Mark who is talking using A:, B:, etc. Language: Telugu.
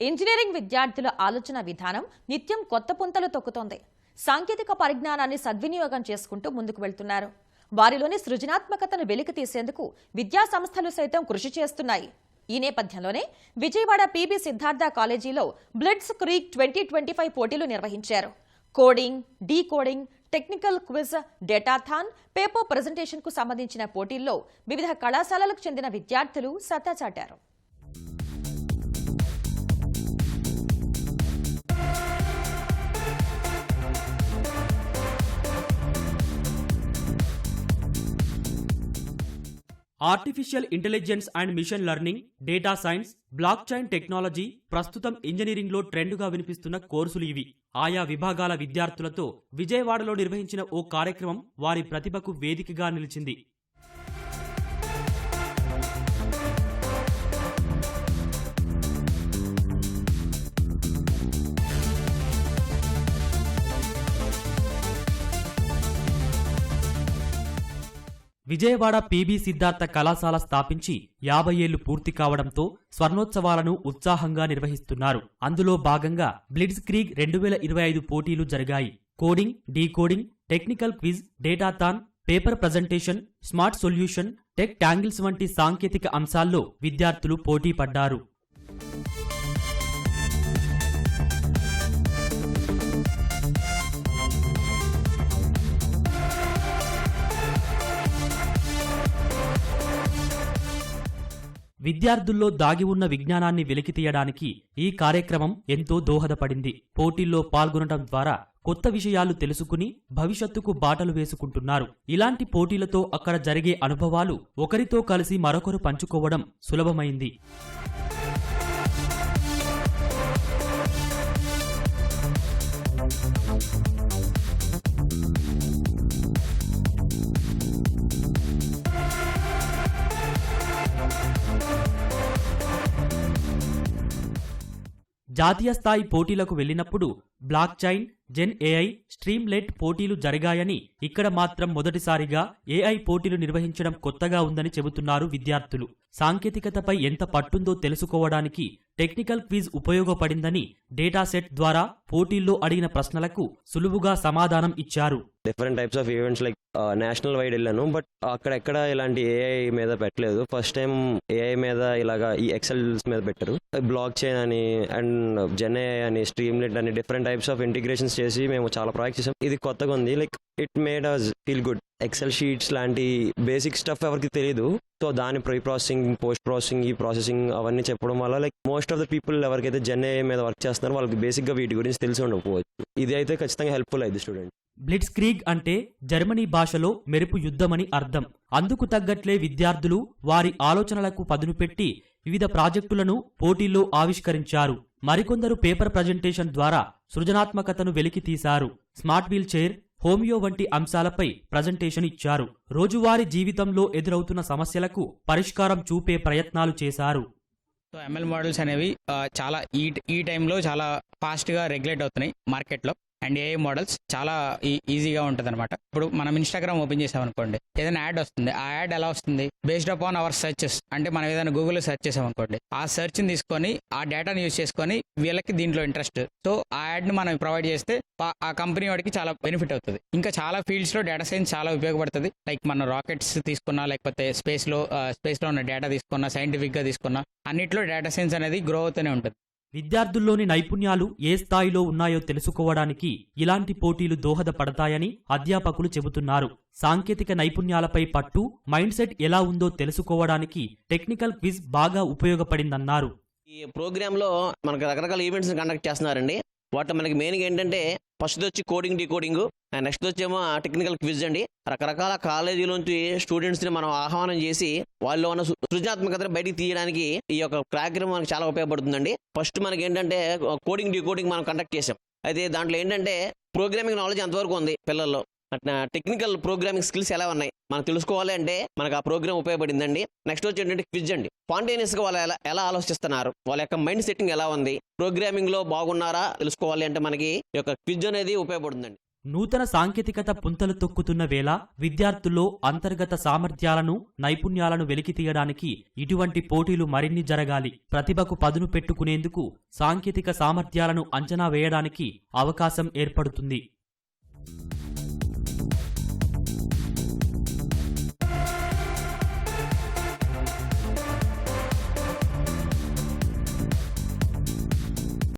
A: ఇంజనీరింగ్ విద్యార్థుల ఆలోచన విధానం నిత్యం కొత్త పుంతలు తొక్కుతోంది. సాంకేతిక పరిజ్ఞానాన్ని సద్వినియోగం చేసుకుంటూ ముందుకు వెళ్తున్నారు. వారిలోని సృజనాత్మకతను వెలికి తీసేందుకు విద్యా సంస్థలు సైతం కృషి చేస్తున్నాయి. ఈ నేపథ్యంలోనే విజయవాడ పీబీ సిద్ధార్థ కాలేజీలో బ్లిడ్స్ క్రీక్ ట్వంటీ ట్వంటీ ఫైవ్ పోటీలు నిర్వహించారు. Coding decoding technical quiz datathon paper ప్రజెంటేషన్కు సంబంధించిన పోటీల్లో వివిధ కళాశాలలకు చెందిన విద్యార్థులు సత్తా చాటారు.
B: Artificial intelligence and machine learning data science blockchain technology ప్రస్తుతం ఇంజనీరింగ్లో ట్రెండ్గా వినిపిస్తున్న కోర్సులు ఇవి. ఆయా విభాగాల విద్యార్థులతో విజయవాడలో నిర్వహించిన ఓ కార్యక్రమం వారి ప్రతిభకు వేదికగా నిలిచింది. విజయవాడ పీబీ సిద్ధార్థ కళాశాల స్థాపించి యాభై ఏళ్ళు పూర్తి కావడంతో స్వర్ణోత్సవాలను ఉత్సాహంగా నిర్వహిస్తున్నారు. అందులో భాగంగా బ్లిడ్స్ క్రీగ్ రెండు వేల ఇరవై ఐదు పోటీలు జరిగాయి. Coding decoding technical quiz datathon paper presentation smart solution tech tangles వంటి సాంకేతిక అంశాల్లో విద్యార్థులు పోటీ పడ్డారు. విద్యార్థుల్లో దాగి ఉన్న విజ్ఞానాన్ని వెలికితీయడానికి ఈ కార్యక్రమం ఎంతో దోహదపడింది. పోటీల్లో పాల్గొనడం ద్వారా కొత్త విషయాలు తెలుసుకుని భవిష్యత్తుకు బాటలు వేసుకుంటున్నారు. ఇలాంటి పోటీలతో అక్కడ జరిగే అనుభవాలు ఒకరితో కలిసి మరొకరు పంచుకోవడం సులభమైంది. జాతీయ స్థాయి పోటీలకు వెళ్ళినప్పుడు block chain gen AI streamlit పోటీలు జరిగాయని ఇక్కడ మాత్రం మొదటిసారిగా ఏఐ పోటీలు నిర్వహించడం కొత్తగా ఉందని చెబుతున్నారు విద్యార్థులు. సాంకేతికతపై ఎంత పట్టుందో తెలుసుకోవడానికి టెక్నికల్ క్విజ్ ఉపయోగపడిందని డేటా సెట్ ద్వారా పోటీల్లో అడిగిన ప్రశ్నలకు సులువుగా సమాధానం ఇచ్చారు.
C: Different types of events like national wide వెళ్ళాను బట్ అక్కడ ఎక్కడ ఇలాంటి ఏఐ మీద పెట్టలేదు. ఫస్ట్ టైం ఏఐ మీద ఇలాగా ఈ ఎక్సెల్స్ మీద పెట్టారు. బ్లాక్ చైన్ అని అండ్ జెన్ అని అని స్ట్రీమ్లెట్ అని డిఫరెంట్ టైప్స్ ఆఫ్ ఇంటిగ్రేషన్స్ చేసి మేము చాలా ప్రాక్టీస్ చేసాం. ఇది కొత్తగా ఉంది. Like it made us feel good excel sheets లాంటి బేసిక్ స్టఫ్ ఎవరికి తెలియదు సో దాని ప్రీ ప్రాసెసింగ్ పోస్ట్ ప్రాసెసింగ్ ఈ ప్రాసెసింగ్ అవన్నీ చెప్పడం వల్ల like most of the people ఎవరికైతే జెన్ఏ మీద వర్క్ చేస్తున్నారో వాళ్ళకి బేసిక్గా వీటి గురించి తెలిసి ఉండకపోవచ్చు. ఇది అయితే ఖచ్చితంగా హెల్ప్ఫుల్ అయింది స్టూడెంట్
B: బ్లిట్స్ క్రీగ్ అంటే జర్మనీ భాషలో మెరుపు యుద్ధమని అర్థం. అందుకు తగ్గట్లే విద్యార్థులు వారి ఆలోచనలకు పదును పెట్టి వివిధ ప్రాజెక్టులను పోటీల్లో ఆవిష్కరించారు. మరికొందరు పేపర్ ప్రజెంటేషన్ ద్వారా సృజనాత్మకతను వెలికి తీశారు స్మార్ట్ వీల్ చైర్ హోమియో వంటి అంశాలపై ప్రజెంటేషన్ ఇచ్చారు. రోజువారీ జీవితంలో ఎదురవుతున్న సమస్యలకు పరిష్కారం చూపే ప్రయత్నాలు చేశారు.
D: సో ఎంఎల్ మోడల్స్ అనేవి చాలా ఈ ఈ టైంలో చాలా ఫాస్ట్గా రెగ్యులేట్ అవుతున్నాయి మార్కెట్లో. అండ్ ఏఐ మోడల్స్ చాలా ఈ- ఈజీగా ఉంటుంది అనమాట ఇప్పుడు మనం ఇన్స్టాగ్రామ్ ఓపెన్ చేసామనుకోండి ఏదైనా యాడ్ వస్తుంది ఆ యాడ్ ఎలా వస్తుంది? బేస్డ్ అపాన్ అవర్ సెర్చెస్ అంటే మనం ఏదైనా గూగుల్లో సెర్చ్ చేసామనుకోండి ఆ సెర్చ్ని తీసుకొని ఆ డేటాను యూజ్ చేసుకొని వీళ్ళకి దీంట్లో ఇంట్రెస్ట్. సో ఆ యాడ్ని మనం ప్రొవైడ్ చేస్తే ఆ- కంపెనీ వాడికి చాలా బెనిఫిట్ అవుతుంది. ఇంకా చాలా ఫీల్డ్స్లో డేటా సైన్స్ చాలా ఉపయోగపడుతుంది. లైక్ మన రాకెట్స్ తీసుకున్నా లేకపోతే స్పేస్లో స్పేస్లో ఉన్న డేటా తీసుకున్నా సైంటిఫిక్గా తీసుకున్నా అన్నిట్లో డేటా సైన్స్ అనేది గ్రో అవుతూనే ఉంటుంది.
B: విద్యార్థుల్లోని నైపుణ్యాలు ఏ స్థాయిలో ఉన్నాయో తెలుసుకోవడానికి ఇలాంటి పోటీలు దోహదపడతాయని అధ్యాపకులు చెబుతున్నారు. సాంకేతిక నైపుణ్యాలపై పట్టు మైండ్ సెట్ ఎలా ఉందో తెలుసుకోవడానికి టెక్నికల్ క్విజ్ బాగా ఉపయోగపడిందన్నారు.
E: ఈ ప్రోగ్రామ్లో మనకు రకరకాల ఈవెంట్స్ కండక్ట్ చేస్తున్నారండి. వాటిలో మనకి మెయిన్గా ఏంటంటే ఫస్ట్ వచ్చి కోడింగ్ డీకోడింగ్ అండ్ నెక్స్ట్ వచ్చేమో టెక్నికల్ క్విజ్ అండి. రకరకాల కాలేజీలోంచి నుంచి స్టూడెంట్స్ని మనం ఆహ్వానం చేసి వాళ్ళు ఉన్న సృజనాత్మకతను బయటికి తీయడానికి ఈ యొక్క కార్యక్రమం మనకి చాలా ఉపయోగపడుతుందండి. ఫస్ట్ మనకి ఏంటంటే కోడింగ్ డీకోడింగ్ మనం కండక్ట్ చేసాం. అయితే దాంట్లో ఏంటంటే ప్రోగ్రామింగ్ నాలెడ్జ్ ఎంతవరకు ఉంది పిల్లల్లో? టెక్నికల్ ప్రోగ్రామింగ్ స్కిల్స్ ఎలా ఉన్నాయి? మనం తెలుసుకోవాలి అంటే మనకు ఆ ప్రోగ్రామ్ ఉపయోగపడిందండి. నెక్స్ట్ వచ్చి ఏంటంటే క్విజ్ అండి స్పాంటేనియస్గా వాళ్ళు ఎలా ఎలా ఆలోచిస్తున్నారు? వాళ్ళ యొక్క మైండ్ సెట్టింగ్ ఎలా ఉంది? ప్రోగ్రామింగ్లో బాగున్నారా? తెలుసుకోవాలి అంటే మనకి ఈ యొక్క క్విజ్ అనేది ఉపయోగపడుతుందండి.
B: నూతన సాంకేతికత పుంతలు తొక్కుతున్న వేళ విద్యార్థుల్లో అంతర్గత సామర్థ్యాలను నైపుణ్యాలను వెలికి తీయడానికి ఇటువంటి పోటీలు మరిన్ని జరగాలి. ప్రతిభకు పదును పెట్టుకునేందుకు సాంకేతిక సామర్థ్యాలను అంచనా వేయడానికి అవకాశం ఏర్పడుతుంది.